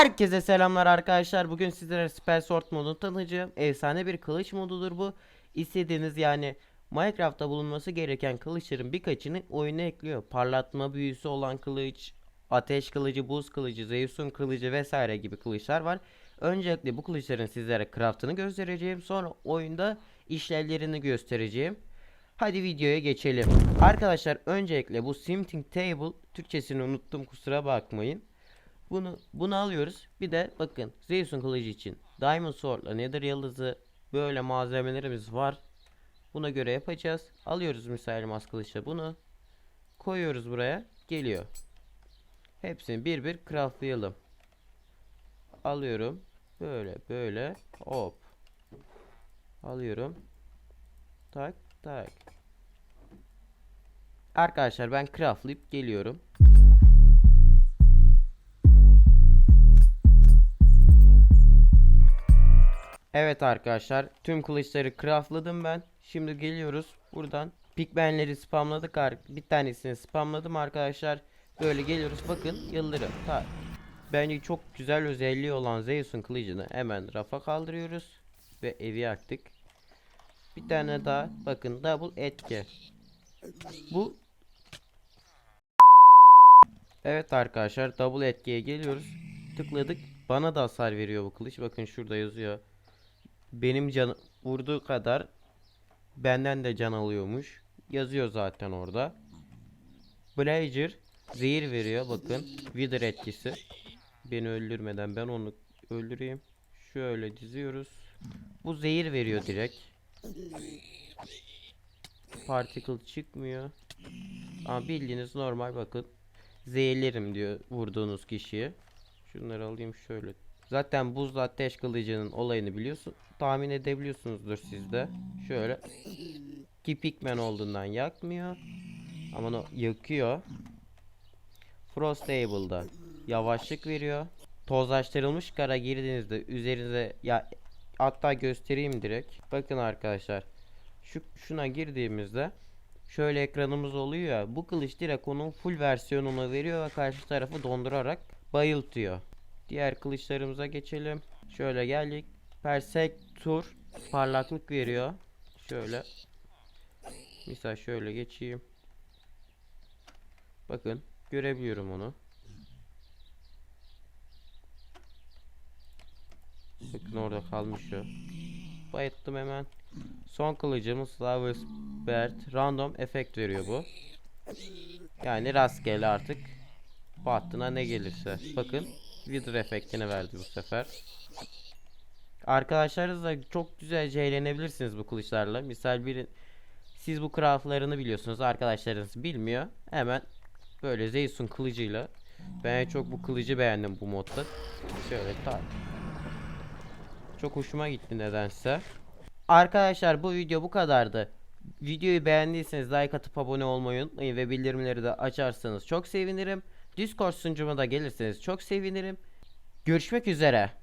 Herkese selamlar arkadaşlar. Bugün sizlere Spell Sword modunu tanıtacağım. Efsane bir kılıç modudur bu. İstediğiniz yani Minecraft'ta bulunması gereken kılıçların birkaçını oyuna ekliyor. Parlatma büyüsü olan kılıç, ateş kılıcı, buz kılıcı, Zeus'un kılıcı vesaire gibi kılıçlar var. Öncelikle bu kılıçların sizlere craftını göstereceğim. Sonra oyunda işlevlerini göstereceğim. Hadi videoya geçelim. Arkadaşlar öncelikle bu Simting Table Türkçesini unuttum kusura bakmayın. Bunu bunu alıyoruz. Bir de bakın Zeus'un kılıcı için Diamond Sword'la Nether yıldızı böyle malzemelerimiz var. Buna göre yapacağız. Alıyoruz misal elmas kılıçla bunu. Koyuyoruz buraya. Geliyor. Hepsini bir bir craftlayalım. Alıyorum. Böyle böyle. Hop. Alıyorum. Tak tak. Arkadaşlar ben craftlayıp geliyorum. Evet arkadaşlar tüm kılıçları craftladım ben. Şimdi geliyoruz buradan pigmenleri spamladık. Bir tanesini spamladım arkadaşlar. Böyle geliyoruz bakın yıldırım. Ta Bence çok güzel özelliği olan Zeus'un kılıcını hemen rafa kaldırıyoruz. Ve evi yaktık. Bir tane daha bakın double etki. Bu Evet arkadaşlar double etkiye geliyoruz. Tıkladık. Bana da hasar veriyor bu kılıç. Bakın şurada yazıyor. Benim can vurduğu kadar benden de can alıyormuş. Yazıyor zaten orada. Blazer zehir veriyor bakın. Wither etkisi. Beni öldürmeden ben onu öldüreyim. Şöyle diziyoruz. Bu zehir veriyor direkt. Particle çıkmıyor. Ama bildiğiniz normal bakın. Zehirlerim diyor vurduğunuz kişiye. Şunları alayım şöyle. Zaten buzla ateş kılıcının olayını biliyorsun. Tahmin edebiliyorsunuzdur siz de. Şöyle. Ki pigmen olduğundan yakmıyor. Ama o yakıyor. Frostable'da yavaşlık veriyor. Tozlaştırılmış kara girdiğinizde üzerinize ya hatta göstereyim direkt. Bakın arkadaşlar. Şu şuna girdiğimizde şöyle ekranımız oluyor. Bu kılıç direkt onun full versiyonunu veriyor ve karşı tarafı dondurarak bayıltıyor. Diğer kılıçlarımıza geçelim. Şöyle geldik. Persektur parlaklık veriyor. Şöyle. Misal şöyle geçeyim. Bakın görebiliyorum onu. Bakın orada kalmış o. Bayıttım hemen. Son kılıcımız Lover's Bird. Random efekt veriyor bu. Yani rastgele artık bahtına ne gelirse. Bakın Wither efektini verdi bu sefer. Arkadaşlarınızla çok güzelce eğlenebilirsiniz bu kılıçlarla. Misal bir siz bu craftlarını biliyorsunuz. Arkadaşlarınız bilmiyor. Hemen böyle Zeus'un kılıcıyla ben çok bu kılıcı beğendim bu modda. Şöyle tak. Çok hoşuma gitti nedense. Arkadaşlar bu video bu kadardı. Videoyu beğendiyseniz like atıp abone olmayı unutmayın ve bildirimleri de açarsanız çok sevinirim. Discord sunucuma da gelirseniz çok sevinirim. Görüşmek üzere.